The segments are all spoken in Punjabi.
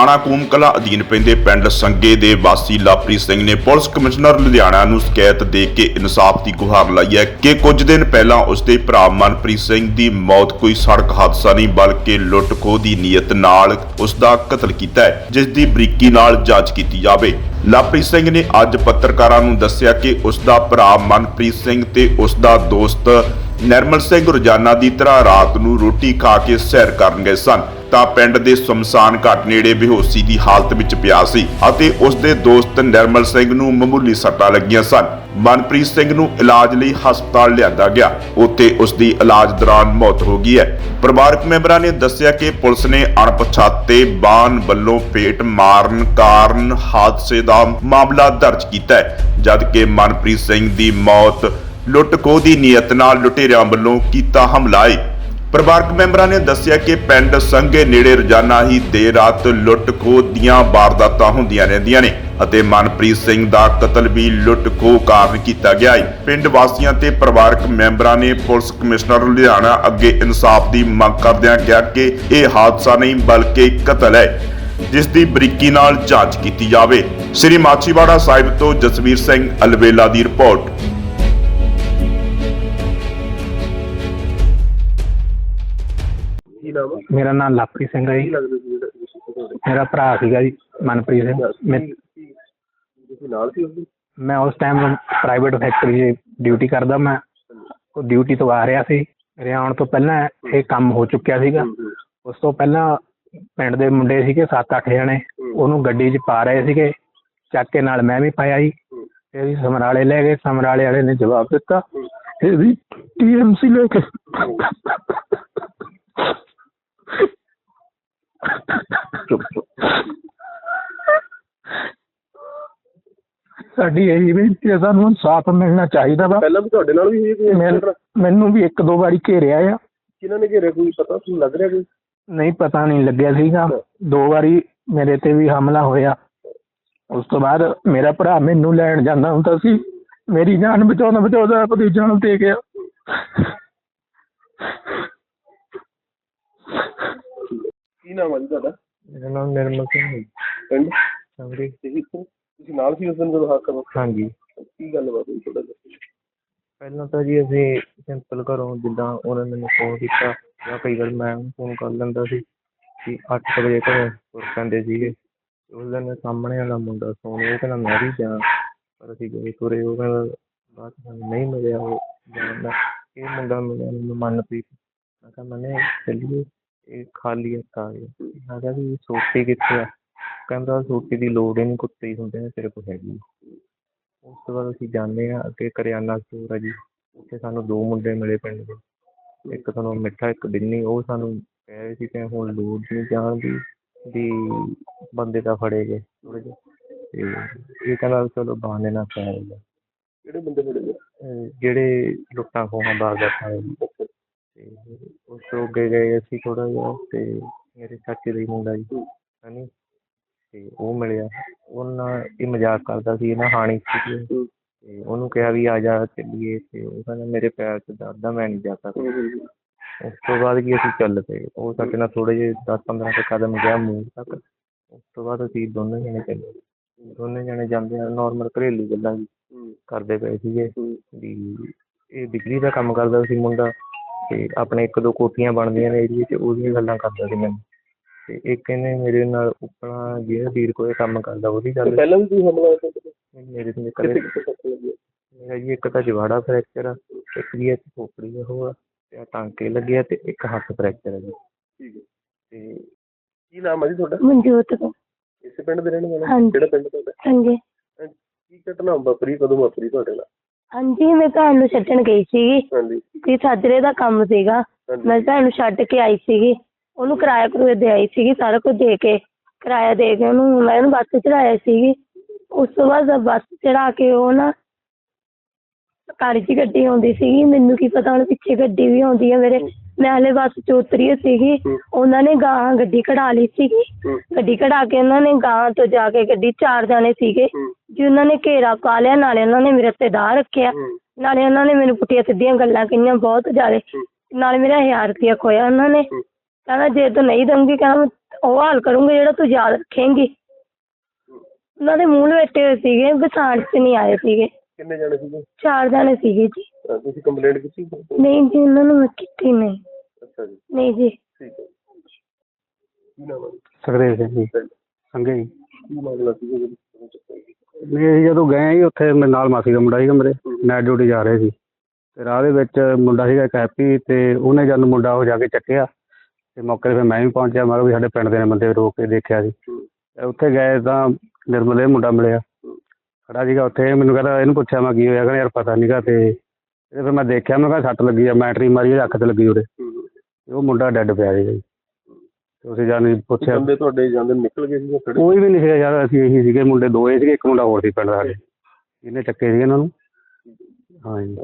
ਥਾਣਾ ਕੂਮਕਲਾ ਅਧੀਨ ਪੈਂਦੇ ਪਿੰਡ ਸੰਗੇ ਦੇ ਵਾਸੀ ਲਵਪ੍ਰੀਤ ਸਿੰਘ ਨੇ ਪੁਲਿਸ ਕਮਿਸ਼ਨਰ ਲੁਧਿਆਣਾ ਨੂੰ ਸ਼ਿਕਾਇਤ ਦੇ ਕੇ ਇਨਸਾਫ ਦੀ ਗੁਹਾਰ ਲਾਈ ਹੈ ਕਿ ਕੁਝ ਦਿਨ ਪਹਿਲਾਂ ਉਸਦੇ ਭਰਾ ਮਨਪ੍ਰੀਤ ਸਿੰਘ ਦੀ ਮੌਤ ਕੋਈ ਸੜਕ ਹਾਦਸਾ ਨਹੀਂ, ਬਲਕਿ ਲੁੱਟ-ਖੋਹ ਦੀ ਨੀਅਤ ਨਾਲ ਉਸ ਦਾ ਕਤਲ ਕੀਤਾ ਹੈ, ਜਿਸ ਦੀ ਬਰੀਕੀ ਨਾਲ ਜਾਂਚ ਕੀਤੀ ਜਾਵੇ। ਲਵਪ੍ਰੀਤ ਸਿੰਘ ਨੇ ਅੱਜ ਪੱਤਰਕਾਰਾਂ ਨੂੰ ਦੱਸਿਆ ਕਿ ਉਸ ਦਾ ਭਰਾ ਮਨਪ੍ਰੀਤ ਸਿੰਘ ਤੇ ਉਸ ਦਾ ਦੋਸਤ ਨਿਰਮਲ ਸਿੰਘ ਰੋਜ਼ਾਨਾ ਦੀ ਤਰ੍ਹਾਂ ਰਾਤ ਨੂੰ ਰੋਟੀ ਖਾ ਕੇ ਸੈਰ ਕਰਨ ਗਏ ਸਨ, ਤਾਂ ਪਿੰਡ ਦੇ ਸ਼ਮਸ਼ਾਨ ਘਾਟ ਨੇੜੇ ਬੇਹੋਸ਼ੀ ਦੀ ਹਾਲਤ ਵਿੱਚ ਪਿਆ ਸੀ ਅਤੇ ਉਸ ਦੇ ਦੋਸਤ ਨਿਰਮਲ ਸਿੰਘ ਨੂੰ ਮਾਮੂਲੀ ਸੱਟਾਂ ਲੱਗੀਆਂ ਸਨ। ਮਨਪ੍ਰੀਤ ਸਿੰਘ ਨੂੰ ਇਲਾਜ ਲਈ ਹਸਪਤਾਲ ਲਿਆਂਦਾ ਗਿਆ। ਉੱਥੇ ਉਸ ਦੀ ਇਲਾਜ ਦੌਰਾਨ ਮੌਤ ਹੋ ਗਈ ਹੈ। ਪਰਿਵਾਰਕ ਮੈਂਬਰਾਂ ਨੇ ਦੱਸਿਆ ਕਿ ਪੁਲਿਸ ਨੇ ਅਣਪਛਾਤੇ ਬਾਨ ਵੱਲੋਂ ਪੇਟ ਮਾਰਨ ਕਾਰਨ ਹਾਦਸੇ ਦਾ ਮਾਮਲਾ ਦਰਜ ਕੀਤਾ ਹੈ, ਜਦਕਿ ਮਨਪ੍ਰੀਤ ਸਿੰਘ ਦੀ ਮੌਤ ਲੁੱਟ-ਖੋਹ ਦੀ ਨੀਅਤ ਨਾਲ ਲੁਟੇਰਿਆਂ ਵੱਲੋਂ ਕੀਤਾ ਹਮਲਾ ਏ। ਪਰਿਵਾਰਕ ਮੈਂਬਰਾਂ ਨੇ ਦੱਸਿਆ ਕਿ ਪਿੰਡ ਸੰਘੇ ਨੇੜੇ ਰੋਜ਼ਾਨਾ ਹੀ ਦੇਰ ਰਾਤ ਲੁੱਟ-ਖੋਹ ਦੀਆਂ ਵਾਰਦਾਤਾਂ ਹੁੰਦੀਆਂ ਰਹਿੰਦੀਆਂ ਨੇ ਅਤੇ ਮਨਪ੍ਰੀਤ ਸਿੰਘ ਦਾ ਕਤਲ ਵੀ ਲੁੱਟ-ਖੋਹ ਕਾਰਨ ਕੀਤਾ ਗਿਆ ਹੈ ਪਿੰਡ ਵਾਸੀਆਂ ਤੇ ਪਰਿਵਾਰਕ ਮੈਂਬਰਾਂ ਨੇ ਪੁਲਿਸ ਕਮਿਸ਼ਨਰ ਲੁਧਿਆਣਾ ਅੱਗੇ ਇਨਸਾਫ ਦੀ ਮੰਗ ਕਰਦਿਆਂ ਕਿਹਾ ਕਿ ਇਹ ਹਾਦਸਾ ਨਹੀਂ ਬਲਕਿ ਕਤਲ ਹੈ, ਜਿਸ ਦੀ ਬਰੀਕੀ ਨਾਲ ਜਾਂਚ ਕੀਤੀ ਜਾਵੇ। ਸ੍ਰੀ ਮਾਛੀਵਾੜਾ ਸਾਹਿਬ ਤੋਂ ਜਸਵੀਰ ਸਿੰਘ ਅਲਵੇਲਾ ਦੀ ਰਿਪੋਰਟ। ਮੇਰਾ ਨਾਮ ਲਵਪ੍ਰੀਤ ਸਿੰਘ ਹੈ ਜੀ। ਮੇਰਾ ਭਰਾ ਸੀਗਾ ਜੀ, ਮਨਪ੍ਰੀਤ ਸਿੰਘ। ਮੈਂ ਤੁਸੀਂ ਨਾਲ ਸੀ ਉਸਦੇ ਮੈਂ ਉਸ ਟਾਈਮ ਪ੍ਰਾਈਵੇਟ ਫੈਕਟਰੀ 'ਚ ਡਿਊਟੀ ਕਰਦਾ, ਮੈਂ ਉਹ ਡਿਊਟੀ ਤੋਂ ਆ ਰਿਹਾ ਸੀ। ਮੇਰੇ ਆਉਣ ਤੋਂ ਪਹਿਲਾਂ ਇਹ ਕੰਮ ਹੋ ਚੁੱਕਿਆ ਸੀਗਾ। ਉਸ ਤੋਂ ਪਹਿਲਾਂ ਪਿੰਡ ਦੇ ਮੁੰਡੇ ਸੀਗੇ 7-8 ਜਣੇ। ਉਹਨੂੰ ਗੱਡੀ 'ਚ ਪਾ ਰਹੇ ਸੀਗੇ। ਚੱਕ ਕੇ ਨਾਲ ਮੈਂ ਵੀ ਪਾਇਆ ਜੀ। ਫਿਰ ਜੀ ਸਮਰਾਲੇ ਲੈ ਗਏ। ਸਮਰਾਲੇ ਵਾਲੇ ਨੇ ਜਵਾਬ ਦਿੱਤਾ ਇਹ ਟੀਐਮਸੀ ਲੈ ਕੇ। ਚੁੱਪ ਚੁੱਪ। ਸਾਡੀ ਇਹੀ ਬੇਨਤੀ ਹੈ ਸਾਨੂੰ ਇਨਸਾਫ ਮਿਲਣਾ ਚਾਹੀਦਾ ਵਾ। ਪਹਿਲਾਂ ਵੀ ਤੁਹਾਡੇ ਨਾਲ ਵੀ ਹੋਈ ਕੋਈ ਮੈਨ- ਵੀ ਇੱਕ ਦੋ ਵਾਰੀ ਘੇਰਿਆ ਆ। ਕਿਹਨਾਂ ਨੇ ਘੇਰਿਆ? ਕੋਈ ਪਤਾ ਤੁਹਾਨੂੰ ਲੱਗ ਰਿਹਾ ਕੋਈ? ਨਹੀਂ ਪਤਾ ਨਹੀਂ ਲੱਗਿਆ ਸੀਗਾ। ਦੋ ਵਾਰੀ ਮੇਰੇ ਤੇ ਵੀ ਹਮਲਾ ਹੋਇਆ। ਉਸ ਤੋਂ ਬਾਅਦ ਮੇਰਾ ਭਰਾ ਮੈਨੂੰ ਲੈਣ ਜਾਂਦਾ ਹੁੰਦਾ ਸੀ। ਮੇਰੀ ਜਾਨ ਬਚਾਉਂਦਾ ਬਚਾਉਂਦਾ ਆਪਣੀ ਜਾਨ ਦੇ ਗਿਆ। ਕੀ ਨਾਮ ਹੈ ਜੀ ਤੁਹਾਡਾ? ਮੇਰਾ ਨਾਮ ਨਿਰਮਲ ਸਿੰਘ ਹੈ ਪਿੰਡ? ਸੰਗਰੀ। ਇਹੀ ਤੋਂ ਤੁਸੀਂ ਨਾਲ ਸੀ ਉਸ ਦਿਨ ਜਦੋਂ ਹਾਦਸਾ ਹਾਂਜੀ। ਕੀ ਗੱਲ ਬਾਤ ਹੋਈ ਤੁਹਾਡਾ ਦੱਸੋ ਪਹਿਲਾਂ ਤਾਂ ਜੀ ਅਸੀਂ ਸਿੰਪਲ ਘਰੋਂ ਜਿੱਦਾਂ ਉਹਨਾਂ ਨੇ ਮੈਨੂੰ ਫੋਨ ਕੀਤਾ ਜਾਂ ਕਈ ਵਾਰ ਮੈਂ ਫੋਨ ਕਰ ਲੈਂਦਾ ਸੀ ਕਿ 8 ਵਜੇ ਘਰੋਂ ਤੁਰ ਪੈਂਦੇ ਸੀਗੇ। ਉਸ ਦਿਨ ਸਾਹਮਣੇ ਵਾਲਾ ਮੁੰਡਾ ਸੋਨੂੰ ਉਹ ਕਹਿੰਦਾ ਮੈਂ ਵੀ ਜਾ ਪਰ ਅਸੀਂ ਗਏ ਤੁਰੇ ਉਹ ਕਹਿੰਦਾ ਬਾਅਦ ਸਾਨੂੰ ਨਹੀਂ ਮਿਲਿਆ ਉਹ ਜਾਣ ਦਾ। ਇਹ ਮੁੰਡਾ ਮਿਲਿਆ ਮੈਨੂੰ ਮਨਪ੍ਰੀਤ ਮੈਂ ਕਿਹਾ ਮਨੇ ਚੱਲੀਏ? ਇਹ ਖਾਲੀ ਹੱਥ ਆ ਗਿਆ। ਮੈਂ ਕਿਹਾ ਵੀ ਸੋਟੀ ਕਿੱਥੇ ਆ? ਕਹਿੰਦਾ ਸੋਟੀ ਦੀ ਲੋੜ ਹੀ ਨਹੀਂ ਕੁੱਤੇ ਹੀ ਹੁੰਦੇ ਨੇ ਤੇਰੇ ਕੋਲ ਹੈਗੀ ਆ। ਉਸ ਤੋਂ ਬਾਅਦ ਅਸੀਂ ਜਾਂਦੇ ਹਾਂ ਅੱਗੇ ਕਰਿਆਨਾ ਸਟੋਰ ਹੈ ਜੀ। ਉੱਥੇ ਸਾਨੂੰ ਦੋ ਮੁੰਡੇ ਮਿਲੇ ਪਿੰਡ ਦੇ। ਇੱਕ ਤੁਹਾਨੂੰ ਮਿੱਠਾ ਇੱਕ ਬਿੰਨੀ ਉਹ ਸਾਨੂੰ ਕਹਿ ਰਹੇ ਸੀ ਕਿ ਹੁਣ ਲੋੜ ਨਹੀਂ ਜਾਣ ਦੀ ਵੀ ਬੰਦੇ ਤਾਂ ਫੜੇ ਗਏ। ਥੋੜ੍ਹੇ ਜਿਹੇ। ਤੇ ਇਹ ਕਹਿੰਦਾ ਚਲੋ ਬਹਾਨੇ ਨਾਲ ਪੈ ਗਿਆ ਕਿਹੜੇ ਬੰਦੇ ਫੜੇ ਗਏ? ਜਿਹੜੇ ਲੁੱਟਾਂ ਖੋਹਾਂ ਜੀ। ਤੇ ਉਸ ਤੋਂ ਅੱਗੇ ਗਏ ਅਸੀਂ ਥੋੜਾ ਜਿਹਾ ਤੇ ਮੇਰੇ ਚਾਚੇ ਦਾ ਹੀ ਮੁੰਡਾ ਜੀ ਹਨੀ ਤੇ ਉਹ ਮਿਲਿਆ। ਉਹਨਾਂ ਇਹ ਮਜ਼ਾਕ ਕਰਦਾ ਸੀ ਇਹਨਾਂ ਹਾਣੀ ਸੀ ਤੇ ਉਹਨੂੰ ਕਿਹਾ ਵੀ ਆ ਜਾ ਚੱਲੀਏ ਤੇ ਉਹ ਕਹਿੰਦਾ ਮੇਰੇ ਪੈਰ 'ਚ ਦਰਦ ਆ ਮੈਂ ਨਹੀਂ ਜਾ ਸਕਦਾ। ਉਸ ਤੋਂ ਬਾਅਦ ਕੀ ਅਸੀਂ ਚੱਲ ਪਏ। ਉਹ ਸਾਡੇ ਨਾਲ ਥੋੜੇ ਜਿਹੇ 10-15 ਕੁ ਕਦਮ ਗਿਆ ਮੂੰਹ ਤੱਕ। ਉਸ ਤੋਂ ਬਾਅਦ ਅਸੀਂ ਦੋਨੇ ਜਣੇ ਚੱਲੇ। ਦੋਨੇ ਜਣੇ ਜਾਂਦੇ ਆ ਨਾਰਮਲ ਘਰੇਲੂ ਗੱਲਾਂ ਜੀ ਕਰਦੇ ਪਏ ਸੀਗੇ ਵੀ ਇਹ ਬਿਜਲੀ ਦਾ ਕੰਮ ਕਰਦਾ ਸੀ ਮੁੰਡਾ। ਤੇ ਆਪਣੇ ਇੱਕ ਦੋ ਕੋਠੀਆਂ ਬਣਦੀਆਂ ਨੇ ਏਰੀਏ 'ਚ ਉਹਦੀਆਂ ਗੱਲਾਂ ਕਰਦਾ ਸੀ ਮੈਨੂੰ। ਤੇ ਇੱਕ ਇਹਨੇ ਮੇਰੇ ਨਾਲ ਉਪਲਾ ਜਿਹੜਾ ਵੀਰ ਕੋਲੇ ਕੰਮ ਕਰਦਾ ਉਹਦੀ ਗੱਲ ਪਹਿਲਾਂ ਵੀ ਕੋਈ ਹਮਲਾ ਹੋਇਆ ਸੀ ਮੇਰੇ ਤੇ ਕਦੇ ਹੈ? ਜੀ ਇੱਕ ਤਾਂ ਜਵਾੜਾ ਫ੍ਰੈਕਚਰ ਆ ਇੱਕ ਦੀ ਇੱਥੇ ਖੋਪੜੀ ਆ ਉਹ ਆ ਤੇ ਆਹ ਟਾਂਕੇ ਲੱਗੇ ਆ ਤੇ ਇੱਕ ਹੱਥ ਫ੍ਰੈਕਚਰ ਆ ਜੀ। ਠੀਕ ਹੈ। ਤੇ ਕੀ ਨਾਮ ਹੈ ਜੀ ਤੁਹਾਡਾ? ਮਨਜੋਤ ਕੌਰ। ਇਸੇ ਪਿੰਡ ਦੇ ਰਹਿਣ ਵਾਲੇ ਹਾਂਜੀ। ਕਿਹੜਾ ਪਿੰਡ ਤੁਹਾਡਾ? ਹਾਂਜੀ। ਕੀ ਘਟਨਾ ਵਾਪਰੀ ਕਦੋਂ ਵਾਪਰੀ ਤੁਹਾਡੇ ਨਾਲ? ਹਾਂਜੀ ਮੈਂ ਭੈਣ ਨੂੰ ਛੱਡਣ ਗਈ ਸੀਗੀ। ਹਾਂਜੀ। ਤੇ ਸਾਜਰੇ ਦਾ ਕੰਮ ਸੀਗਾ। ਹਾਂਜੀ। ਮੈਂ ਭੈਣ ਨੂੰ ਛੱਡ ਕੇ ਆਈ ਸੀਗੀ। ਉਹਨੂੰ ਕਿਰਾਇਆ ਕਰੂਆ ਦੇ ਆਈ ਸੀਗੀ ਸਾਰਾ ਕੁਝ ਦੇ ਕੇ। ਕਿਰਾਇਆ ਦੇ ਕੇ ਉਹਨੂੰ ਮੈਂ ਉਹਨੂੰ ਬੱਸ ਚੜਾਇਆ ਸੀਗੀ। ਉਸ ਤੋਂ ਬਾਅਦ ਬੱਸ ਚੜਾ ਕੇ ਉਹ ਨਾ ਕਾਰ 'ਚ ਗੱਡੀ ਆਉਂਦੀ ਸੀਗੀ। ਮੈਨੂੰ ਕੀ ਪਤਾ ਹੁਣ ਪਿੱਛੇ ਗੱਡੀ ਵੀ ਆਉਂਦੀ ਹੈ ਮੇਰੇ। ਮੈਂ ਹਲੇ ਬੱਸ 'ਚ ਉਤਰੀ ਸੀਗੀ। ਉਹਨਾਂ ਨੇ ਗਾਹਾਂ ਗੱਡੀ ਕਢਾ ਲਈ ਸੀਗੀ। ਗੱਡੀ ਕਢਾ ਕੇ ਉਹਨਾਂ ਨੇ ਗਾਹਾਂ ਤੋਂ ਜਾ ਕੇ ਗੱਡੀ ਚਾਰ ਜਾਣੇ ਸੀਗੇ। ਜੀ ਉਹਨਾਂ ਨੇ ਘੇਰਾ ਪਾ ਲਿਆ ਨਾਲੇ ਉਹਨਾਂ ਨੇ ਮੇਰੇ ਤੇ ਦਾਅ ਰੱਖਿਆ। ਨਾਲੇ ਉਹਨਾਂ ਨੇ ਮੈਨੂੰ ਪੁੱਠੀਆਂ ਸਿੱਧੀਆਂ ਗੱਲਾਂ ਕਹੀਆਂ ਬਹੁਤ ਜ਼ਿਆਦਾ। ਨਾਲੇ ਮੇਰਾ ਹਜ਼ਾਰ ਰੁਪਇਆ ਖੋਇਆ ਉਹਨਾਂ ਨੇ। ਕਹਿੰਦਾ ਜੇ ਤੂੰ ਨਹੀਂ ਦਊਂਗੀ ਕਹਿੰਦਾ ਮੈਂ ਉਹ ਹਾਲ ਕਰੂੰਗੀ ਜਿਹੜਾ ਤੂੰ ਯਾਦ ਰੱਖੇਂਗੀ। ਉਹਨਾਂ ਦੇ ਮੂੰਹ ਲਵੇਟੇ ਹੋਏ ਸੀਗੇ ਬਸਾਣ ਚ ਨਹੀਂ ਆਏ ਸੀਗੇ। ਕਿੰਨੇ ਜਾਣੇ ਸੀਗੇ? ਚਾਰ ਜਾਣੇ ਸੀਗੇ ਜੀ। ਅਹ ਤੁਸੀਂ ਕੰਪਲੇਂਟ ਕੀਤੀ? ਨਹੀਂ ਜੀ ਉਹਨਾਂ ਨੂੰ ਮੈਂ ਕੀਤੀ ਨਹੀਂ। ਅੱਛਾ ਜੀ। ਨਹੀਂ ਜੀ। ਠੀਕ ਹੈ। ਕੀ ਨਾਮ ਹੈ? ਸੁਖਦੇਵ ਸਿੰਘ ਜੀ। ਪਿੰਡ? ਸੰਘੇ ਜੀ। ਕੀ ਮਾਮਲਾ ਸੀਗਾ ਜੀ? ਤੁਹਾਨੂੰ ਚੱਕਿਆ ਗਿਆ? ਨਹੀਂ, ਅਸੀਂ ਜਦੋਂ ਗਏ ਜੀ ਉੱਥੇ ਮੇਰੇ ਨਾਲ ਮਾਸੀ ਦਾ ਮੁੰਡਾ ਸੀਗਾ ਮੇਰੇ ਨਾਈਟ ਡਿਊਟੀ ਜਾ ਰਹੇ ਸੀ। ਤੇ ਰਾਹ ਦੇ ਵਿੱਚ ਮੁੰਡਾ ਸੀਗਾ ਇੱਕ ਹੈਪੀ ਤੇ ਉਹਨੇ ਜਦ ਮੁੰਡਾ ਉਹ ਜਾ ਕੇ ਚੱਕਿਆ, ਤੇ ਮੌਕੇ ਤੇ ਫਿਰ ਮੈਂ ਵੀ ਪਹੁੰਚਿਆ, ਮੈਂ ਕਿਹਾ ਵੀ ਸਾਡੇ ਪਿੰਡ ਦੇ ਨੇ ਬੰਦੇ ਰੋਕ ਕੇ ਦੇਖਿਆ ਸੀ। ਤੇ ਉੱਥੇ ਗਏ ਤਾਂ ਨਿਰਮਲ ਦੇ ਮੁੰਡਾ ਮਿਲਿਆ। ਖੜਾ ਸੀਗਾ ਉੱਥੇ, ਮੈਨੂੰ ਕਹਿੰਦਾ ਇਹਨੂੰ ਪੁੱਛਿਆ, ਮੈਂ ਕੀ ਹੋਇਆ? ਕਹਿੰਦਾ ਯਾਰ ਪਤਾ ਨਹੀਂਗਾ ਤੇ ਇਹ ਫਿਰ ਮੈਂ ਦੇਖਿਆ, ਮੈਂ ਕਿਹਾ ਸੱਟ ਲੱਗੀ ਆ ਮੈਟਰੀ ਮਾਰੀ, ਉਹਦੀ ਅੱਖ ਤੇ ਲੱਗੀ ਉਹਦੇ। ਤੇ ਉਹ ਮੁੰਡਾ ਡੈੱਡ ਪਿਆ ਸੀਗਾ ਜੀ। ਤੇ ਉਸੇ ਜਾਨੀ ਪੁੱਛਿਆ। ਬੰਦੇ ਤੁਹਾਡੇ ਜਾਂਦੇ ਨਿਕਲ ਗਏ ਸੀ ਜਾਂ ਖੜੇ? ਕੋਈ ਵੀ ਨਹੀਂ ਸੀਗਾ ਯਾਰ ਅਸੀਂ ਇਹੀ ਸੀਗੇ ਮੁੰਡੇ ਦੋ ਹੀ ਸੀਗੇ ਇੱਕ ਮੁੰਡਾ ਹੋਰ ਸੀ ਪਿੰਡ ਦਾ। ਸਾਡੇ ਇਹਨੇ ਚੱਕੇ ਸੀਗੇ ਇਹਨਾਂ ਨੂੰ। ਹਾਂ ਜੀ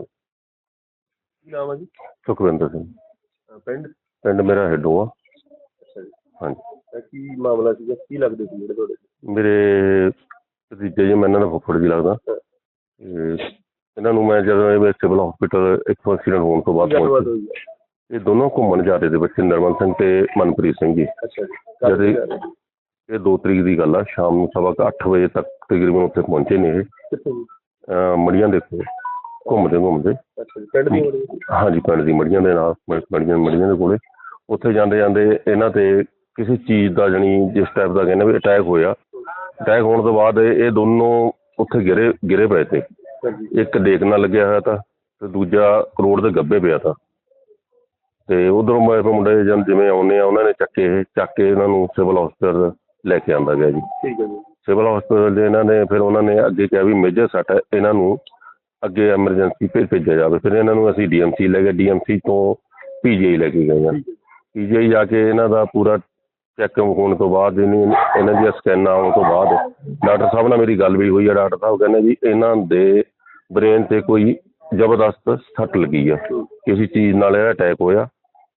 ਕੀ ਨਾਮ ਹੈ ਜੀ? ਸੁਖਵਿੰਦਰ ਸਿੰਘ। ਅਹ ਪਿੰਡ? ਪਿੰਡ ਮੇਰਾ ਹੈਡੋ ਆ। ਅੱਛਾ ਜੀ। ਹਾਂਜੀ। ਤਾਂ ਕੀ ਮਾਮਲਾ ਸੀਗਾ? ਕੀ ਲੱਗਦੇ ਸੀ ਜਿਹੜੇ ਤੁਹਾਡੇ? ਮੇਰੇ ਭਤੀਜੇ ਜੀ ਮੈਂ ਇਹਨਾਂ ਦਾ ਫੁੱਫੜ ਜੀ ਲੱਗਦਾ। ਤੇ ਇਹਨਾਂ ਨੂੰ ਮੈਂ ਜਦੋਂ ਇਹ ਸਿਵਲ ਹਸਪੀਟਲ ਇੱਕ ਐਕਸੀਡੈਂਟ ਹੋਣ ਤੋਂ ਬਾਅਦ ਕੀ ਗੱਲਬਾਤ ਪਹੁੰਚੇ। ਹੋਈ ਹੈ ਇਹ ਦੋਨੋਂ ਘੁੰਮਣ ਜਾ ਰਹੇ ਦੇ ਬੱਚੇ ਨਰਮਨ ਸਿੰਘ ਤੇ ਮਨਪ੍ਰੀਤ ਸਿੰਘ ਜੀ। ਅੱਛਾ ਜੀ। ਜਦ ਇਹ- ਇਹ 2 ਤਰੀਕ ਦੀ ਗੱਲ ਆ ਸ਼ਾਮ ਨੂੰ ਸਵਾ ਕੁ ਅੱਠ ਵਜੇ ਤੱਕ ਤਕਰੀਬਨ ਉੱਥੇ ਪਹੁੰਚੇ ਨੇ ਇਹ? ਅਹ ਮੜੀਆਂ ਦੇ ਕੋਲ ਘੁੰਮਦੇ ਘੁੰਮਦੇ। ਪਿੰਡ ਦੀ ਹਾਂਜੀ। ਪਿੰਡ ਦੀ ਮੜੀਆਂ ਦੇ ਨਾਲ ਮੜੀਆਂ ਮੜੀਆਂ ਦੇ ਕੋਲੇ। ਉੱਥੇ ਜਾਂਦੇ ਜਾਂਦੇ ਇਹਨਾਂ ਤੇ ਕਿਸੇ ਚੀਜ਼ ਦਾ ਜਣੀ ਜਿਸ ਟਾਈਪ ਦਾ ਕਹਿੰਦੇ ਵੀ ਅਟੈਕ ਹੋਇਆ। ਅਟੈਕ ਹੋਣ ਤੋਂ ਬਾਅਦ ਇਹ ਦੋਨੋਂ ਉੱਥੇ ਗਿਰੇ ਗਿਰੇ ਪਏ ਤੇ। ਇੱਕ ਡੇਕ ਨਾਲ ਲੱਗਿਆ ਹੋਇਆ ਤਾਂ ਤੇ ਦੂਜਾ ਕਰੋੜ ਦੇ ਗੱਬੇ ਪਿਆ ਤਾਂ। ਤੇ ਉਧਰੋਂ ਮੈਂ ਫਿਰ ਮੁੰਡੇ ਜਨ ਜਿਵੇਂ ਆਉਂਦੇ ਆ ਉਹਨਾਂ ਨੇ ਚੱਕੇ ਚੱਕ ਕੇ ਇਹਨਾਂ ਨੂੰ ਸਿਵਲ ਹਸਪਤਾਲ ਲੈ ਕੇ ਆਂਦਾ ਗਿਆ ਜੀ। ਠੀਕ ਹੈ ਜੀ। ਸਿਵਲ ਹਸਪਤਾਲ ਦੇ ਇਹਨਾਂ ਨੇ ਫਿਰ ਉਹਨਾਂ ਨੇ ਅੱਗੇ ਕਿਹਾ ਵੀ ਮੇਜਰ ਸੱਟ ਹੈ ਇਹਨਾਂ ਨੂੰ ਅੱਗੇ ਐਮਰਜੈਂਸੀ ਭੇਜ ਭੇਜਿਆ ਜਾਵੇ। ਫਿਰ ਇਹਨਾਂ ਨੂੰ ਅਸੀਂ ਡੀਐਮਸੀ ਲੈ ਗਏ ਡੀਐਮਸੀ ਤੋਂ ਪੀਜੀਆਈ ਲੈ ਕੇ ਗਏ ਹਾਂ ਪੀਜੀਆਈ ਜਾ ਕੇ ਇਹਨਾਂ ਦਾ ਪੂਰਾ ਚੈੱਕ ਹੋਣ ਤੋਂ ਬਾਅਦ ਇਹਨੀ ਇਹਨਾਂ ਦੀਆਂ ਸਕੈਨਾਂ ਆਉਣ ਤੋਂ ਬਾਅਦ ਡਾਕਟਰ ਸਾਹਿਬ ਨਾਲ ਮੇਰੀ ਗੱਲ ਵੀ ਹੋਈ ਹੈ ਡਾਕਟਰ ਸਾਹਿਬ ਕਹਿੰਦੇ ਜੀ ਇਹਨਾਂ ਦੇ ਬ੍ਰੇਨ ਤੇ ਕੋਈ ਜ਼ਬਰਦਸਤ ਸੱਟ ਲੱਗੀ ਆ। ਕਿਸੇ ਚੀਜ਼ ਨਾਲ ਇਹ ਅਟੈਕ ਹੋਇਆ।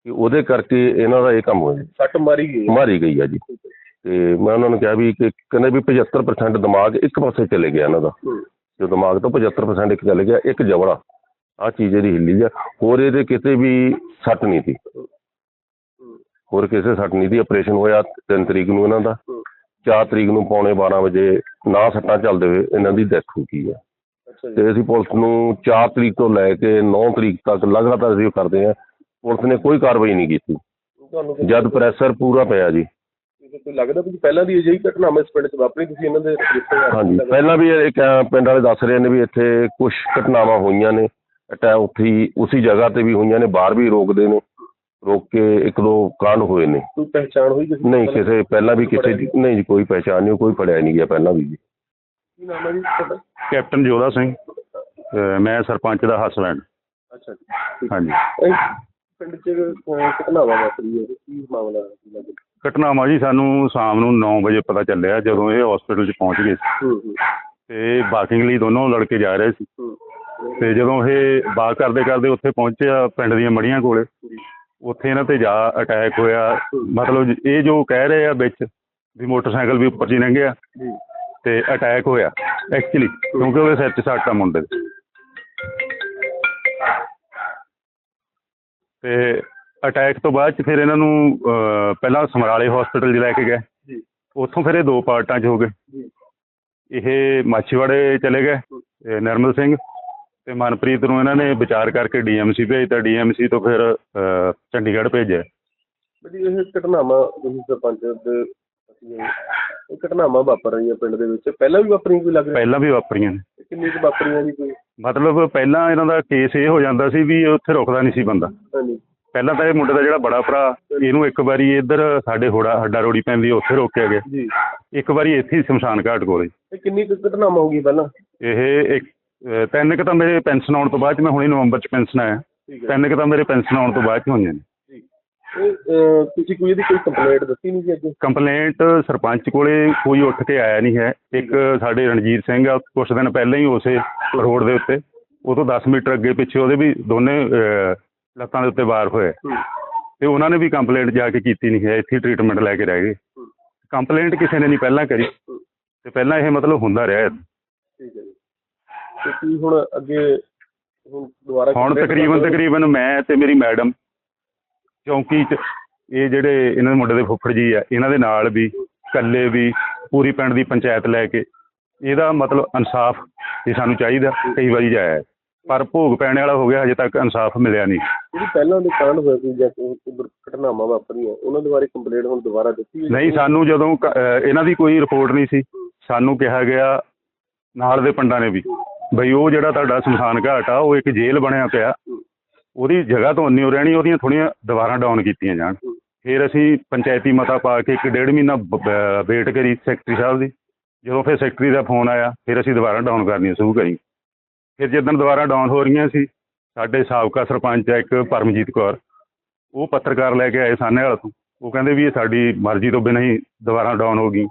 ਕਿ ਉਹਦੇ ਕਰਕੇ ਇਹਨਾਂ ਦਾ ਇਹ ਕੰਮ ਹੋਇਆ ਸੱਟ ਮਾਰੀ ਗਈ ਹੈ। ਮਾਰੀ ਗਈ ਆ ਜੀ। ਤੇ ਮੈਂ ਉਹਨਾਂ ਨੂੰ ਕਿਹਾ ਵੀ ਕਿ ਕਹਿੰਦੇ ਵੀ 75% ਦਿਮਾਗ ਇੱਕ ਪਾਸੇ ਚਲੇ ਗਿਆ ਇਹਨਾਂ ਦਾ। ਹੂੰ। ਜੋ ਦਿਮਾਗ ਤੋਂ 75% ਇੱਕ ਚਲੇ ਗਿਆ ਇੱਕ ਜਬੜਾ। ਆ ਚੀਜ਼ ਇਹਦੀ ਹਿੱਲੀ ਆ। ਹੋਰ ਇਹਦੇ ਕਿਤੇ ਵੀ ਸੱਟ ਨਹੀਂ ਸੀ। ਹੋਰ ਕਿਸੇ ਸੱਟ ਨਹੀਂ ਸੀ। ਆਪਰੇਸ਼ਨ ਹੋਇਆ 3 ਤਰੀਕ ਨੂੰ ਇਹਨਾਂ ਦਾ। 4 ਤਰੀਕ ਨੂੰ ਪੌਣੇ 12 ਵਜੇ ਨਾ ਸੱਟਾਂ ਚੱਲਦੇ ਹੋਏ ਇਹਨਾਂ ਦੀ ਡੈਥ ਹੋ ਗਈ ਆ। ਅੱਛਾ ਜੀ। ਤੇ ਅਸੀਂ ਪੁਲਿਸ ਨੂੰ 4 ਤਰੀਕ ਤੋਂ ਲੈ ਕੇ 9 ਤਰੀਕ ਤੱਕ ਲਗਾਤਾਰ ਅਸੀਂ ਉਹ ਕਰਦੇ ਆ। ਪੁਲਿਸ ਨੇ ਕੋਈ ਕਾਰਵਾਈ ਨਹੀਂ ਕੀਤੀ। ਤੁਹਾਨੂੰ ਜਦ ਪ੍ਰੈਸ਼ਰ ਪੂਰਾ ਪਿਆ ਜੀ। ਕੋਈ ਲੱਗਦਾ ਵੀ ਪਹਿਲਾਂ ਦੀ ਅਜਿਹੀ ਘਟਨਾ ਇਸ ਪਿੰਡ 'ਚ ਵਾਪਰੀ ਤੁਸੀਂ ਇਹਨਾਂ ਦੇ ਰਿਸ਼ਤੇਦਾਰ ਹਾਂਜੀ ਪਹਿਲਾਂ ਵੀ ਇੱਕ ਅਹ, ਪਿੰਡ ਵਾਲੇ ਦੱਸ ਰਹੇ ਨੇ ਵੀ ਇੱਥੇ ਕੁਝ ਘਟਨਾਵਾਂ ਹੋਈਆਂ ਨੇ। ਅਟੈਕ ਉੱਥੇ ਹੀ ਉਸੇ ਜਗ੍ਹਾ ਤੇ ਵੀ ਹੋਈਆਂ ਨੇ ਬਾਹਰ ਵੀ ਰੋਕਦੇ ਨੇ ਰੋਕ ਕੇ ਇੱਕ ਦੋ ਕਾਂਡ ਹੋਏ ਨੇ। ਕੋਈ ਪਹਿਚਾਣ ਹੋਈ ਕਿਸੇ ਦੀ ਨਹੀਂ? ਕਿਸੇ ਪਹਿਲਾਂ ਵੀ ਕਿਸੇ ਦੀ ਨਹੀਂ ਜੀ ਕੋਈ ਪਛਾਣ ਨਹੀਂ ਕੋਈ ਫੜਿਆ ਨਹੀਂ ਗਿਆ ਪਹਿਲਾਂ ਵੀ ਜੀ। ਕੀ ਨਾਮ ਹੈ ਜੀ ਤੁਹਾਡਾ? ਕੈਪਟਨ ਜੋਦਾ ਸਿੰਘ ਅਹ ਮੈਂ ਸਰਪੰਚ ਦਾ ਹਸਬੈਂਡ। ਅੱਛਾ ਜੀ ਠੀਕ। ਹਾਂਜੀ। ਇਹ ਪਿੰਡ 'ਚ ਅਹ, ਘਟਨਾਵਾਂ ਵਾਪਰੀ ਹੈ ਕੀ ਮਾਮਲਾ ਹੈ ਕੀ ਲੱਗਦਾ ਘਟਨਾਵਾਂ ਜੀ ਸਾਨੂੰ ਸ਼ਾਮ ਨੂੰ 9 ਵਜੇ ਪਤਾ ਚੱਲਿਆ ਜਦੋਂ ਇਹ ਹਸਪੀਟਲ 'ਚ ਪਹੁੰਚ ਗਏ ਸੀ। ਹੂੰ ਹੂੰ। ਤੇ ਬਾਕਿੰਗ ਲਈ ਦੋਨੋਂ ਲੜਕੇ ਜਾ ਰਹੇ ਸੀ। ਹੂੰ। ਤੇ ਜਦੋਂ ਇਹ ਬਾਕ ਕਰਦੇ ਕਰਦੇ ਉੱਥੇ ਪਹੁੰਚਿਆ ਪਿੰਡ ਦੀਆਂ ਮੜੀਆਂ ਕੋਲੇ ਉੱਥੇ ਇਹਨਾਂ ਤੇ ਜਾ ਅਟੈਕ ਹੋਇਆ। ਮਤਲਬ ਇਹ ਜੋ ਕਹਿ ਰਹੇ ਆ ਵਿੱਚ ਵੀ ਮੋਟਰਸਾਈਕਲ ਵੀ ਉੱਪਰ ਜੀ ਲੰਘਿਆ ਜੀ ਤੇ ਅਟੈਕ ਹੋਇਆ ਐਕਚੁਅਲੀ ਕਿਉਂਕਿ ਉਹਦੇ ਸਿਰ 'ਚ ਸੱਟ ਆ ਮੁੰਡੇ ਦੇ। ਤੇ ਅਟੈਕ ਤੋਂ ਬਾਅਦ ਚ ਫਿਰ ਇਹਨਾਂ ਨੂੰ ਪਹਿਲਾਂ ਸਮਰਾਲੇ ਹਸਪੀਟਲ 'ਚ ਲੈ ਕੇ ਗਏ। ਜੀ। ਉੱਥੋਂ ਫਿਰ ਇਹ ਦੋ ਪਾਰਟਾਂ 'ਚ ਹੋ ਗਏ। ਜੀ। ਇਹ ਮਾਛੀਵਾੜੇ ਚਲੇ ਗਏ ਨਿਰਮਲ ਸਿੰਘ ਤੇ ਮਨਪ੍ਰੀਤ ਨੂੰ ਇਹਨਾਂ ਨੇ ਵਿਚਾਰ ਕਰਕੇ ਡੀਐਮਸੀ ਭੇਜਤਾ। ਡੀਐਮਸੀ ਤੋਂ ਫਿਰ ਚੰਡੀਗੜ੍ਹ ਭੇਜਿਆ। ਬੜੀ ਇਹ ਘਟਨਾਵਾਂ ਤੁਸੀਂ ਸਰਪੰਚ ਦੇ ਇਹ ਘਟਨਾਵਾਂ ਵਾਪਰ ਰਹੀਆਂ ਪਿੰਡ ਦੇ ਵਿੱਚ। ਪਹਿਲਾਂ ਵੀ ਵਾਪਰੀਆਂ ਕੋਈ ਲੱਗ ਰਿਹਾ? ਪਹਿਲਾਂ ਵੀ ਵਾਪਰੀਆਂ ਨੇ। ਕਿੰਨੀ ਕੁ ਵਾਪਰੀਆਂ ਜੀ ਕੋਈ? ਮਤਲਬ ਪਹਿਲਾਂ ਇਹਨਾਂ ਦਾ ਕੇਸ ਇਹ ਹੋ ਜਾਂਦਾ ਸੀ ਵੀ ਉੱਥੇ ਰੁਕਦਾ ਨਹੀਂ ਸੀ ਬੰਦਾ। ਹਾਂਜੀ। ਪਹਿਲਾਂ ਤਾਂ ਇਹ ਮੁੰਡੇ ਦਾ ਜਿਹੜਾ ਬੜਾ ਭਰਾ ਇਹਨੂੰ ਇੱਕ ਵਾਰੀ ਇੱਧਰ ਸਾਡੇ ਹੋੜਾ ਹੱਡਾ ਰੋੜੀ ਪੈਂਦੀ ਉੱਥੇ ਰੋਕਿਆ ਗਿਆ। ਜੀ। ਇੱਕ ਵਾਰੀ ਇੱਥੇ ਹੀ ਸ਼ਮਸ਼ਾਨ ਘਾਟ ਕੋਲੇ ਕਿੰਨੀ ਕੁ ਘਟਨਾਵਾਂ ਹੋ ਪਹਿਲਾਂ? ਇਹ ਇੱਕ ਅਹ ਤਿੰਨ ਕੁ ਤਾਂ ਮੇਰੇ ਪੈਨਸ਼ਨ ਆਉਣ ਤੋਂ ਬਾਅਦ 'ਚ ਮੈਂ ਹੁਣੇ ਨਵੰਬਰ 'ਚ ਪੈਨਸ਼ਨ ਆਇਆ। ਠੀਕ ਹੈ। ਤਿੰਨ ਕੁ ਤਾਂ ਮੇਰੇ ਪੈਨਸ਼ਨ ਆਉਣ ਤੋਂ ਬਾਅਦ 'ਚ ਹੋਈਆਂ ਨੇ। ਤੁਸੀਂ ਕੋਈ ਇਹਦੀ ਕੋਈ ਕੰਪਲੇਂਟ ਦੱਸੀ ਨਹੀਂ ਜੀ ਅੱਗੇ? ਕੰਪਲੇਂਟ ਸਰਪੰਚ ਕੋਲੇ ਕੋਈ ਉੱਠ ਕੇ ਆਇਆ ਨਹੀਂ ਹੈ। ਇੱਕ ਸਾਡੇ ਰਣਜੀਤ ਸਿੰਘ ਆ ਕੁਛ ਦਿਨ ਪਹਿਲਾਂ ਹੀ ਉਸੇ ਰੋਡ ਦੇ ਉੱਤੇ। ਉਹ ਤੋਂ 10 ਮੀਟਰ ਅੱਗੇ ਪਿੱਛੇ ਉਹਦੇ ਵੀ ਦੋਨੇ ਲੱਤਾਂ ਦੇ ਉੱਤੇ ਵਾਰ ਹੋਏ ਤੇ ਉਹਨਾਂ ਨੇ ਵੀ ਕੰਪਲੇਂਟ ਜਾ ਕੇ ਕੀਤੀ ਨਹੀਂ ਹੈ। ਇੱਥੇ ਟ੍ਰੀਟਮੈਂਟ ਲੈ ਕੇ ਰਹਿ ਗਏ। ਕੰਪਲੇਂਟ ਕਿਸੇ ਨੇ ਨਹੀਂ ਪਹਿਲਾਂ ਕਰੀ। ਤੇ ਪਹਿਲਾਂ ਇਹ ਮਤਲਬ ਹੁੰਦਾ ਰਿਹਾ। ਠੀਕ ਹੈ ਜੀ। ਤੇ ਕੀ ਹੁਣ ਅੱਗੇ ਹੁਣ ਦੁਬਾਰਾ ਹੁਣ ਤਕਰੀਬਨ? ਤਕਰੀਬਨ ਮੈਂ ਤੇ ਮੇਰੀ ਮੈਡਮ ਚੌਂਕੀ 'ਚ ਇਹ ਜਿਹੜੇ ਇਹਨਾਂ ਦੇ ਮੁੰਡੇ ਦੇ ਫੁੱਫੜ ਜੀ ਆ ਇਹਨਾਂ ਦੇ ਨਾਲ ਵੀ ਇਕੱਲੇ ਵੀ ਪੂਰੀ ਪਿੰਡ ਦੀ ਪੰਚਾਇਤ ਲੈ ਕੇ ਇਹਦਾ ਮਤਲਬ ਇਨਸਾਫ ਇਹ ਸਾਨੂੰ ਚਾਹੀਦਾ ਕਈ ਵਾਰੀ ਜਾਇਆ। ਪਰ ਭੋਗ ਪੈਣ ਵਾਲਾ ਹੋ ਗਿਆ ਹਜੇ ਤੱਕ ਇਨਸਾਫ ਮਿਲਿਆ ਨਹੀਂ ਜਿਹੜੀ ਪਹਿਲਾਂ ਦੇ ਕਾਂਡ ਹੋਏ ਸੀ ਜਾਂ ਦੁਰਘਟਨਾਵਾਂ ਵਾਪਰੀਆਂ ਉਹਨਾਂ ਦੇ ਬਾਰੇ ਕੰਪਲੇਂਟ ਹੁਣ ਦੁਬਾਰਾ ਦਿੱਤੀ? ਨਹੀਂ ਸਾਨੂੰ ਜਦੋਂ ਇਹਨਾਂ ਦੀ ਕੋਈ ਰਿਪੋਰਟ ਨਹੀਂ ਸੀ ਸਾਨੂੰ ਕਿਹਾ ਗਿਆ ਨਾਲ ਦੇ ਪਿੰਡਾਂ ਨੇ ਵੀ ਬਈ ਉਹ ਜਿਹੜਾ ਤੁਹਾਡਾ ਸ਼ਮਸ਼ਾਨ ਘਾਟ ਆ ਉਹ ਇੱਕ ਜੇਲ੍ਹ ਬਣਿਆ ਪਿਆ ਉਹਦੀ ਜਗ੍ਹਾ ਤੋਂ ਉਨੀ ਓ ਰਹਿਣੀ, ਉਹਦੀਆਂ ਥੋੜੀਆਂ ਦੀਵਾਰਾਂ ਡਾਊਨ ਕੀਤੀਆਂ ਜਾਣ। ਫਿਰ ਅਸੀਂ ਪੰਚਾਇਤੀ ਮਤਾ ਪਾ ਕੇ ਇੱਕ ਡੇਢ ਮਹੀਨਾ ਵੇਟ ਕਰੀ ਸੈਕਟਰੀ ਸਾਹਿਬ ਦੀ। ਜਦੋਂ ਫਿਰ ਸੈਕਟਰੀ ਦਾ ਫੋਨ ਆਇਆ, ਫਿਰ ਅਸੀਂ ਦੁਬਾਰਾ ਡਾਊਨ ਕਰਨੀਆਂ ਸ਼ੁਰੂ ਕਰੀ ਫਿਰ ਜਦੋਂ ਦੁਬਾਰਾ ਡਾਊਨ ਹੋ ਰਹੀਆਂ ਸੀ, ਸਾਡੇ ਸਾਬਕਾ ਸਰਪੰਚ ਆ ਇੱਕ ਪਰਮਜੀਤ ਕੌਰ। ਉਹ ਪੱਤਰਕਾਰ ਲੈ ਕੇ ਆਏ ਸਾਹਨੇ ਵਾਲਾ ਤੋਂ। ਉਹ ਕਹਿੰਦੇ ਵੀ ਇਹ ਸਾਡੀ ਮਰਜ਼ੀ ਤੋਂ ਬਿਨਾਂ ਹੀ ਦੁਬਾਰਾ ਡਾਊਨ ਹੋ ਗਈ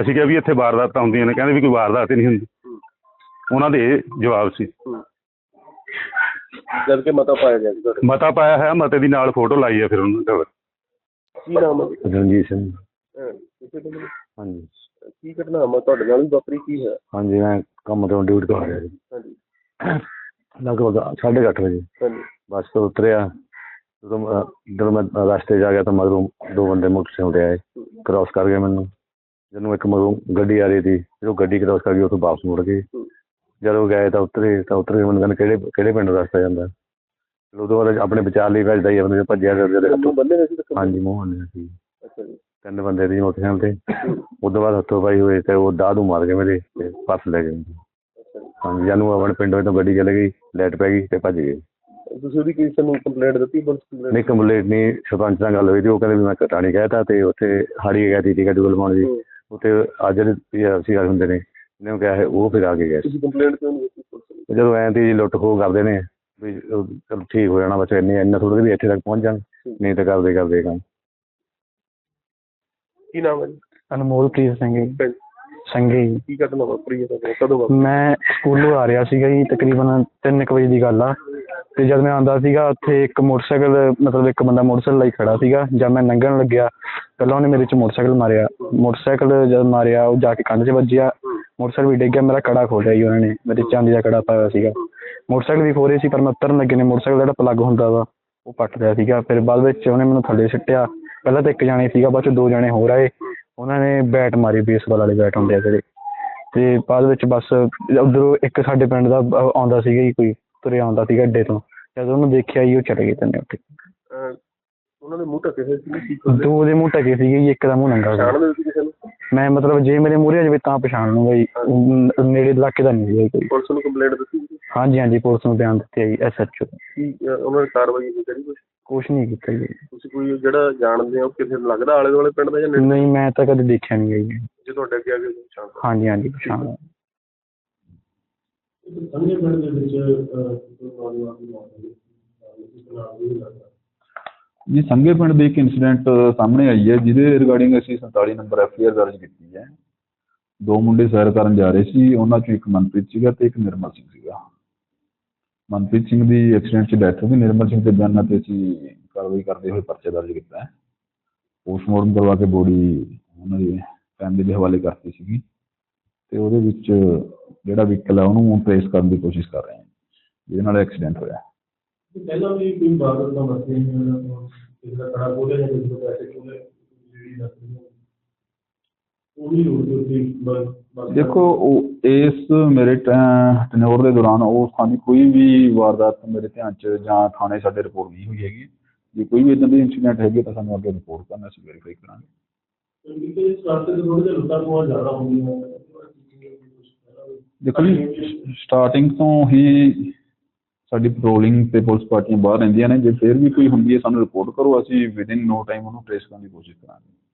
ਅਸੀਂ ਕਿਹਾ ਵੀ ਇੱਥੇ ਵਾਰਦਾਤਾਂ ਹੁੰਦੀਆਂ ਨੇ, ਕਹਿੰਦੇ ਵੀ ਕੋਈ ਵਾਰਦਾਤ ਹੀ ਨਹੀਂ ਹੁੰਦੀ। ਉਹਨਾਂ ਦੇ ਜਵਾਬ ਸੀ। ਜਦ ਕਿ ਮਤਾ ਪਾਇਆ ਗਿਆ ਸੀ ਤੁਹਾਡੇ ਮਤਾ ਪਾਇਆ ਹੈ ਮਤੇ ਦੀ ਨਾਲ ਫੋਟੋ ਲਾਈ ਹੈ ਫਿਰ ਉਹਨਾਂ ਦੇ ਕੀ ਨਾਮ ਹੈ? ਰਣਜੀਤ ਸਿੰਘ। ਹਾਂ, ਕਿਸੇ? ਹਾਂਜੀ। ਕੀ ਘਟਨਾਵਾਂ ਤੁਹਾਡੇ ਨਾਲ ਵੀ ਵਾਪਰੀ ਕੀ ਹੈ ਹਾਂਜੀ ਮੈਂ ਕੰਮ ਤੋਂ ਡਿਊਟੀ ਤੋਂ ਆ ਰਿਹਾ ਸੀ ਹਾਂਜੀ। ਲਗਭਗ 8:30 ਵਜੇ ਹਾਂਜੀ। ਬੱਸ ਤੋਂ ਉਤਰਿਆ। ਜਦੋਂ ਮੈਂ- ਜਦੋਂ ਮੈਂ ਰਸਤੇ 'ਚ ਆ ਗਿਆ ਤਾਂ ਮਗਰੋਂ ਦੋ ਬੰਦੇ ਮੋਟਰਸਾਈਕਲ ਤੇ ਆਏ ਕ੍ਰਾਸ ਕਰ ਗਏ ਮੈਨੂੰ। ਜਦੋਂ ਇੱਕ ਮਗਰੋਂ ਗੱਡੀ ਆ ਰਹੀ ਸੀ ਜਦੋਂ ਗੱਡੀ ਕ੍ਰਾਸ ਕਰ ਗਈ ਉੱਥੋਂ ਵਾਪਸ ਮੁੜ ਗਏ। ਜਦੋਂ ਗਏ ਤਾਂ ਉਤਰੇ ਤਾਂ ਉਤਰੇ ਮੈਨੂੰ ਕਹਿੰਦੇ ਕਿਹੜੇ ਕਿਹੜੇ ਪਿੰਡ ਦਾ ਰਸਤਾ ਜਾਂਦਾ? ਫਿਰ ਉਦੋਂ ਬਾਅਦ ਆਪਣੇ ਵਿਚਾਰ ਲਈ ਭੱਜਦਾ ਹੀ ਆਪਣੇ ਭੱਜਿਆ ਤੁਹਾਨੂੰ ਹੱਥੋਂ। ਬੰਦੇ ਨੇ ਸੀ ਤਾਂ ਹਾਂਜੀ ਮੂੰਹ ਹੁੰਦੇ ਸੀ। ਅੱਛਾ ਜੀ। ਤਿੰਨ ਬੰਦੇ ਸੀ ਮੋਟਰਸਾਈਕਲ ਤੇ। ਉਦੋਂ ਬਾਅਦ ਹੱਥੋਂ ਪਾਈ ਹੋਏ ਤੇ ਉਹ ਦਾਦੂ ਮਾਰ ਕੇ ਮੇਰੇ ਤੇ ਪਰਸ ਲੈ ਗਏ ਜੀ। ਹਾਂਜੀ ਜਾਨੂੰ ਆਪਣੇ ਪਿੰਡ ਵਿੱਚ ਗੱਡੀ ਚਲੇ ਗਈ ਲਾਈਟ ਪੈ ਗਈ ਤੇ ਭੱਜ ਗਏ। ਤੁਸੀਂ ਉਹਦੀ ਕਿਸੇ ਨੂੰ ਕੰਪਲੇਂਟ ਦਿੱਤੀ ਪੁਲਿਸ ਕੰਪਲੇਂਟ ਨਹੀਂ ਕੰਪਲੀਟ ਨਹੀਂ ਸਰਪੰਚ ਨਾਲ ਗੱਲ ਹੋਈ ਸੀ ਉਹ ਕਹਿੰਦੇ ਵੀ ਮੈਂ ਕਟਾਣੀ ਕਹਿਤਾ ਤੇ ਉੱਥੇ ਹਾੜੀ ਗਿਆ ਸੀ ਟੀਕਾ ਟੂਲ ਲਵਾਉਣ ਦੀ। ਉੱਥੇ ਅੱਜ ਜਿਹੜੇ ਸੀ ਗੱਲ ਹੁੰਦੇ ਨੇ। ਇਹਨੇ ਉਹ ਕਿਹਾ ਹੈ ਉਹ ਫਿਰ ਆ ਕੇ ਗਏ ਤੁਸੀਂ ਕੰਪਲੇਂਟ ਕਿਉਂ ਨਹੀਂ ਦਿੱਤੀ ਪੁਲਿਸ ਨੂੰ? ਤੇ ਜਦੋਂ ਐਂ ਦੀ ਲੁੱਟ ਖੋਹ ਕਰਦੇ ਨੇ ਵੀ ਉਹ ਚਲੋ ਠੀਕ ਹੋ ਜਾਣਾ ਬੱਚਾ ਇੰਨੇ ਇੰਨਾ ਥੋੜਾ ਵੀ ਇੱਥੇ ਤੱਕ ਪਹੁੰਚ ਜਾਣ ਨਹੀਂ ਤਾਂ ਕਰਦੇ ਕਰਦੇ ਕੰਮ। ਕੀ ਨਾਮ ਹੈ ਜੀ? ਅਨਮੋਲਪ੍ਰੀਤ ਸਿੰਘ ਜੀ। ਪਿੰਡ ਸੰਘੇ ਜੀ। ਕੀ ਘਟਨਾ ਵਾਪਰੀ ਹੈ ਤੁਹਾਡੇ ਨਾਲ? ਕਦੋਂ ਵਾਪਰੀ ਮੈਂ ਸਕੂਲੋਂ ਆ ਰਿਹਾ ਸੀਗਾ ਜੀ ਤਕਰੀਬਨ 3 ਵਜੇ ਦੀ ਗੱਲ ਆ। ਤੇ ਜਦ ਮੈਂ ਆਉਂਦਾ ਸੀਗਾ ਉੱਥੇ ਇੱਕ ਮੋਟਰਸਾਈਕਲ ਮਤਲਬ ਇੱਕ ਬੰਦਾ ਮੋਟਰਸਾਈਕਲ ਲਈ ਖੜਾ ਸੀਗਾ। ਜਦ ਮੈਂ ਲੰਘਣ ਲੱਗਿਆ ਪਹਿਲਾਂ ਉਹਨੇ ਮੇਰੇ 'ਚ ਮੋਟਰਸਾਈਕਲ ਮਾਰਿਆ। ਮੋਟਰਸਾਈਕਲ ਜਦ ਮਾਰਿਆ ਉਹ ਜਾ ਕੇ ਕੰਧ 'ਚ ਵੱਜਿਆ। ਮੋਟਰਸਾਈਕਲ ਵੀ ਡਿੱਗ ਗਿਆ ਮੇਰਾ ਕੜਾ ਖੋਲਿਆ ਜੀ ਉਹਨਾਂ ਨੇ ਮੇਰੇ ਚਾਂਦੀ ਦਾ ਕੜਾ ਪਾਇਆ ਹੋਇਆ ਸੀਗਾ। ਮੋਟਰਸਾਈਕਲ ਵੀ ਖੋਰੇ ਸੀ ਪਰ ਮੈਂ ਉਤਰਨ ਲੱਗੇ ਨੇ ਮੋਟਰਸਾਈਕਲ ਦਾ ਜਿਹੜਾ ਪਲੱਗ ਹੁੰਦਾ ਵਾ ਉਹ ਪੱਟ ਲਿਆ ਸੀਗਾ। ਫਿਰ ਬਾਅਦ ਵਿੱਚ ਉਹਨੇ ਮੈਨੂੰ ਥੱਲੇ ਸਿੱਟਿਆ। ਪਹਿਲਾਂ ਤਾਂ ਇੱਕ ਜਾਣੇ ਸੀਗਾ ਬਾਅਦ ਚ ਦੋ ਜਾਣੇ ਹੋਰ ਆਏ। ਉਹਨਾਂ ਨੇ ਬੈਟ ਮਾਰੀ ਬੇਸਬਾਲ ਵਾਲੇ ਬੈਟ ਹੁੰਦੇ ਆ ਜਿਹੜੇ। ਤੇ ਬਾਅਦ ਵਿੱਚ ਬਸ ਉਧਰੋਂ ਇੱਕ ਸਾਡੇ ਪਿੰਡ ਦਾ ਅਹ ਆਉਂਦਾ ਸੀਗਾ ਜੀ ਕੋਈ ਤੁਰਿਆ ਆਉਂਦਾ ਸੀਗਾ ਅੱਡੇ ਤੋਂ। ਜਦ ਉਹਨੂੰ ਦੇਖਿਆ ਜੀ ਉਹ ਚਲੇ ਗਏ ਤੰਨੇ ਉੱਤੇ ਅਹ ਉਹਨਾਂ ਦੇ ਮੂੰਹ ਢਕੇ ਹੋਏ ਸੀ ਕੀ ਦੋ ਦੇ ਮੂੰਹ ਢਕੇ ਸੀਗੇ ਜੀ ਇੱਕ ਦਾ ਮੂੰਹ ਨੰਗਾ ਸੀ ਕਿਸੇ ਨੂੰ? ਮੈਂ ਮਤਲਬ ਜੇ ਮੇਰੇ ਮੂਹਰੇ ਆ ਜਾਵੇ ਤਾਂ ਪਛਾਣ ਲੂੰਗਾ ਜੀ। ਨ- ਨੇੜੇ ਇਲਾਕੇ ਦਾ ਨਹੀਂ ਜੀ ਕੋਈ। ਪੁਲਿਸ ਨੂੰ ਕੰਪਲੇਂਟ ਦਿੱਤੀ ਸੀ? ਹਾਂਜੀ ਹਾਂਜੀ ਪੁਲਿਸ ਨੂੰ ਬਿਆਨ ਦਿੱਤੇ ਆ ਜੀ ਐਸਐਚਓ ਕੀ ਅਹ ਉਹਨਾਂ ਨੇ ਕਾਰਵਾਈ ਨਹੀਂ ਕਰੀ ਕੁਛ ਕੁਛ ਨਹੀਂ ਕੀਤਾ ਜੀ। ਤੁਸੀਂ ਕੋਈ ਜਿਹੜਾ ਜਾਣਦੇ ਹੋ ਕਿਸੇ ਨੂੰ ਲੱਗਦਾ ਆਲੇ ਦੁਆਲੇ ਪਿੰਡ ਦਾ ਜਾਂ ਨੇੜੇ? ਨਹੀਂ ਮੈਂ ਤਾਂ ਕਦੇ ਦੇਖਿਆ ਨਹੀਂ ਜੀ। ਜੇ ਤੁਹਾਡੇ ਅੱਗੇ ਆ ਕੇ ਪਛਾਣ ਹਾਂਜੀ ਹਾਂਜੀ ਪਛਾਣ ਲਿਆ। ਸੰਘੇ ਪਿੰਡ ਦੇ ਵਿੱਚ ਅਹ, ਨੌਜਵਾਨ ਦੀ ਮੌਤ ਹੋਈ ਇਸ ਨਾਲ ਵੀ ਲੱਗਦਾ ਜੀ ਸੰਘੇ ਪਿੰਡ ਦੇ ਇੱਕ ਇਨਸੀਡੈਂਟ ਸਾਹਮਣੇ ਆਈ ਹੈ, ਜਿਹਦੇ ਰਿਗਾਰਡਿੰਗ ਅਸੀਂ 47 ਨੰਬਰ ਐਫਆਈਆਰ ਦਰਜ ਕੀਤੀ ਹੈ। ਦੋ ਮੁੰਡੇ ਸੈਰ ਕਰਨ ਜਾ ਰਹੇ ਸੀ, ਉਹਨਾਂ ਚੋਂ ਇੱਕ ਮਨਪ੍ਰੀਤ ਸੀਗਾ ਤੇ ਇੱਕ ਨਿਰਮਲ ਸਿੰਘ ਸੀਗਾ। ਮਨਪ੍ਰੀਤ ਸਿੰਘ ਦੀ ਐਕਸੀਡੈਂਟ 'ਚ ਡੈਥ ਹੋ ਗਈ, ਨਿਰਮਲ ਸਿੰਘ ਦੇ ਬਿਆਨਾਂ ਤੇ ਅਸੀਂ ਕਾਰਵਾਈ ਕਰਦੇ ਹੋਏ ਪਰਚਾ ਦਰਜ ਕੀਤਾ ਹੈ। ਪੋਸਟਮਾਰਟਮ ਕਰਵਾ ਕੇ ਬੋਡੀ ਉਹਨਾਂ ਦੀ ਫੈਮਿਲੀ ਦੇ ਹਵਾਲੇ ਕਰਤੀ ਸੀਗੀ ਤੇ ਉਹਦੇ ਵਿੱਚ ਜਿਹੜਾ ਵਹੀਕਲ ਹੈ ਉਹਨੂੰ ਟ੍ਰੇਸ ਕਰਨ ਦੀ ਕੋਸ਼ਿਸ਼ ਕਰ ਰਹੇ ਹਾਂ, ਜਿਹਦੇ ਨਾਲ ਐਕਸੀਡੈਂਟ ਹੋਇਆ। ਪਹਿਲਾਂ ਵੀ ਕੋਈ ਬਾਦਲ ਦਾ ਮਸਲੇ ਕਿਸੇ ਦਾ ਕੜਾ ਕੋਲੇ ਜਾਂ ਕਿਸੇ ਦਾ ਪੈਸੇ ਕੋਲੇ ਜਿਹੜੀ ਦੱਸਦੀ ਹੈ ਉਹ ਵੀ ਰੋਡ ਦੇ ਉੱਤੇ ਬ- ਬਸ ਦੇਖੋ ਉਹ ਇਸ ਮੇਰੇ ਟੈਨੋਰ ਦੇ ਦੌਰਾਨ ਉਹ ਸਾਡੀ ਕੋਈ ਵੀ ਵਾਰਦਾਤ ਮੇਰੇ ਧਿਆਨ ਚ ਜਾਂ ਥਾਣੇ ਸਾਡੇ ਰਿਪੋਰਟ ਨਹੀਂ ਹੋਈ ਹੈਗੀ। ਜੇ ਕੋਈ ਵੀ ਇਦਾਂ ਦੀ ਇੰਸੀਡੈਂਟ ਹੈਗੀ ਤਾਂ ਸਾਨੂੰ ਅੱਗੇ ਰਿਪੋਰਟ ਕਰਨਾ ਅਸੀਂ ਵੈਰੀਫਾਈ ਕਰਾਂਗੇ। ਕਿਉਂਕਿ ਇਸ ਰਸਤੇ ਤੇ ਥੋੜੇ ਜਿਹਾ ਲੁੱਟਾਂ ਖੋਹਾਂ ਜ਼ਿਆਦਾ ਹੁੰਦੀਆਂ ਦੇਖੋ ਜੀ ਸਟਾਰਟਿੰਗ ਤੋਂ ਹੀ ਸਾਡੀ ਪੈਟਰੋਲਿੰਗ ਤੇ ਪੁਲਿਸ ਪਾਰਟੀਆਂ ਬਾਹਰ ਰਹਿੰਦੀਆਂ ਨੇ, ਜੇ ਫਿਰ ਵੀ ਕੋਈ ਹੁੰਦੀ ਹੈ, ਸਾਨੂੰ ਰਿਪੋਰਟ ਕਰੋ, ਅਸੀਂ ਵਿਦਿਨ ਨੋ ਟਾਈਮ ਉਹਨੂੰ ਟ੍ਰੇਸ ਕਰਨ ਦੀ ਕੋਸ਼ਿਸ਼ ਕਰਾਂਗੇ।